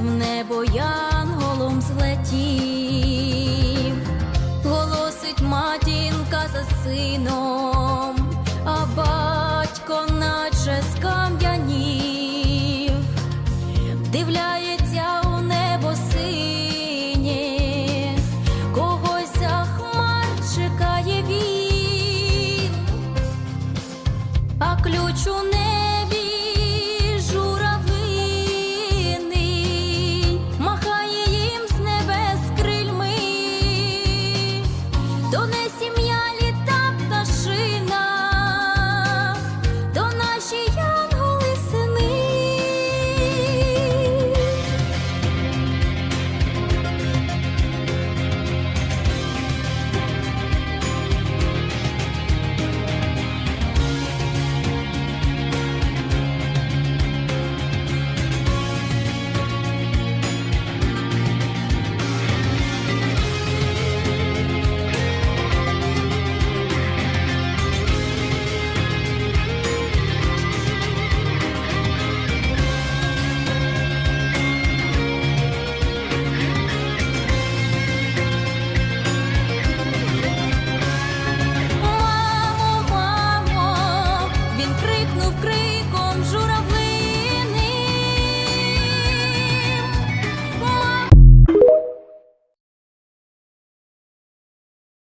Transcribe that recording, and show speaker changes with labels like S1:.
S1: в небо янголом злетів, голосить матінка за сином, а батько наче скам'янів вдивляється у небо синє, когось за хмар чекає він, а ключ у небі donde